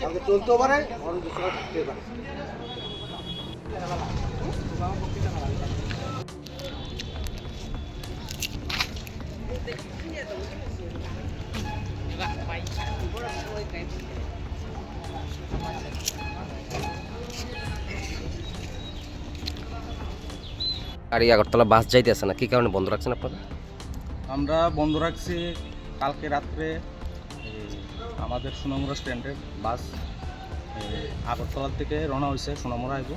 কালকে চলতেও পারে অনেক সময় থাকতে পারে। আর এই আগরতলা বাস যাইতে যাইতেছে না কি কারণে বন্ধ রাখছেন আপনারা? আমরা বন্ধ রাখছি কালকে রাত্রে। আমাদের সোনামুড়া স্ট্যান্ডের বাস আগরতলার থেকে রওনা হয়েছে সোনামুড়া আইব।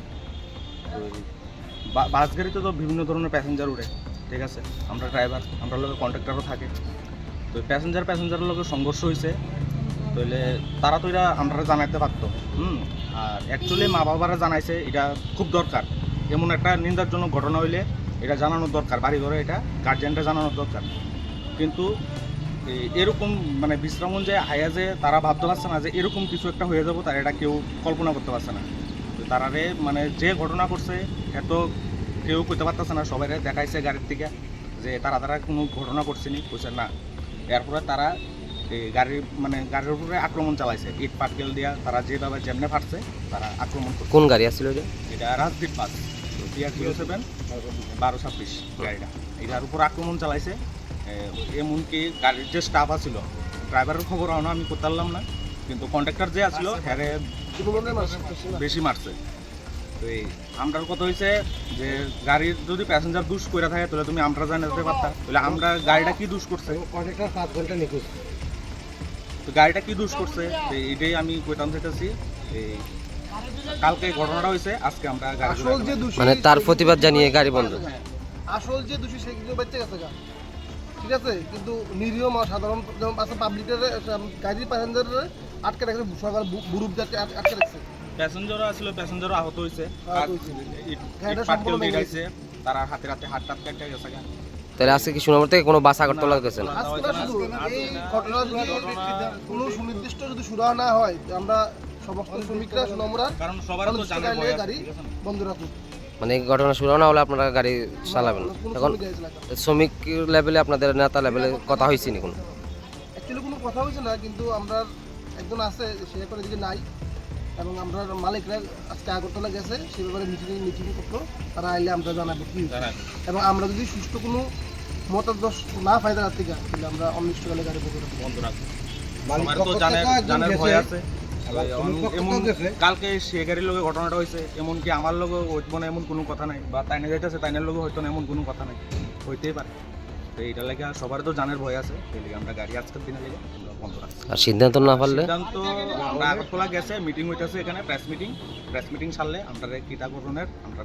ওই বাস গাড়িতে তো বিভিন্ন ধরনের প্যাসেঞ্জার উঠে ঠিক আছে? আমরা ড্রাইভার আমরা লোকের কন্ট্রাক্টারও থাকে। তো প্যাসেঞ্জার প্যাসেঞ্জারের লোকের সংঘর্ষ হয়েছে তাহলে তারা তো এটা আমরা জানাইতে পারতো, হুম? আর অ্যাকচুয়ালি মা বাবারা জানাইছে, এটা খুব দরকার। এমন একটা নিন্দারজনক ঘটনা হইলে এটা জানানোর দরকার, বাড়ি ঘরে এটা গার্জিয়ানটা জানানোর দরকার। কিন্তু এরকম মানে বিশ্রামগঞ্জে যে আয়া যে তারা ভাবতে পারছে না যে এরকম কিছু একটা হয়ে যাব তারা এটা কেউ কল্পনা করতে পারছে না। তো তারারে মানে যে ঘটনা করছে এত কেউ করতে পারতেছে না সবাই দেখাইছে গাড়ির থেকে যে তারা তারা কোনো ঘটনা করছেনি কইছে না। এরপরে তারা এই গাড়ির মানে গাড়ির উপরে আক্রমণ চালাইছে ইট পাটকেল দিয়া তারা যেভাবে যেমনে ফাটছে তারা আক্রমণ করছে। কোন গাড়ি আসছিল এটা? এটা রাজদীপ টিআর জিরো সেভেন বারো ছাব্বিশ গাড়িটা। এটার উপর আক্রমণ চালাইছে এমনকি গাড়ির যে স্টাফ আছিল ড্রাইভারের খবর আনো আমি করতে পারলাম না কিন্তু কন্ট্রাক্টর যে আসছিল হ্যারে বেশি মারছে। তো এই আমরার কথা হয়েছে যে গাড়ির যদি প্যাসেঞ্জার দুষ করে থাকে তাহলে তুমি আমরা জানাতে পারতা। তাহলে আমরা গাড়িটা কি দুষ করছে? কন্ট্রাক্টর পাঁচ ঘণ্টা নিখোঁজ। তো গাড়িটা কি দুষ করছে? তো এইটাই আমি কইতাম চাইতেছি। এই কালকে ঘটনাটা হয়েছে আজকে আমরা গাড়ি আসল মানে তার প্রতিবাদ জানিয়ে গাড়ি বন্ধ। আসল যে দোষী সে কিন্তু বেঁচে গেছে গা। ঠিক আছে কিন্তু নিরীহ মা সাধারণ যেমন আছে পাবলিকের গাড়ির প্যাসেঞ্জারের আটকে রাখছে সরকার বুরুপ যাতে আটকে রাখছে। প্যাসেঞ্জারও আসলে প্যাসেঞ্জারও আহত হয়েছে। হ্যাঁ, তারা হাতে হাতে হাত টাত কেটে গেছে তাহলে আজকে কি সুনামর থেকে কোনো বাস আগরতলা গেছে না? শুধু এই ঘটনা যদি কোনো সুনির্দিষ্ট যদি সুরা না হয় আমরা সমস্ত শ্রমিকরা সুনমরা কারণ সবারই তো জানার গাড়ি? বন্ধ রাখুন মানে ঘটনা শুরু না হলে আপনারা গাড়ি চালাবেন এখন শ্রমিক লেভেলে আপনাদের নেতা লেভেলে কথা হয়েছে নি কোনো? অ্যাকচুয়ালি কোনো কথা হয়েছে না কিন্তু আমরা একজন আছে সে এখন এদিকে নাই। এবং আমরা মালিকরা আজকে আগরতলা গেছে সে ব্যাপারে মিটিং মিটিং করতো তারা আইলে আমরা জানাব কি এবং আমরা যদি সুষ্ঠু কোনো মতাদর্শ না পাই তার থেকে আমরা অনিষ্ট গেলে গাড়ি বন্ধ রাখব। তো জানার জানার ভয় আছে। কালকে সে গাড়ির লোকে ঘটনাটা হয়েছে এমনকি আমার লোক হইতো না এমন কোনো কথা নাই? বা তাইনে যাইতেছে তাইনের লোক হইতো না এমন কোনো কথা নাই? হইতেই পারে। তো এইটা লাগে সবার তো জানার ভয় আছে। সেই লিগে আমরা গাড়ি আজকের দিনে লেগে আর সিদ্ধান্ত না পারলে? সিদ্ধান্ত আমরা আগরতলা গেছে মিটিং হইতেছে এখানে প্রেস মিটিং প্রেস মিটিং সারলে আমরা কিতা করণের আমরা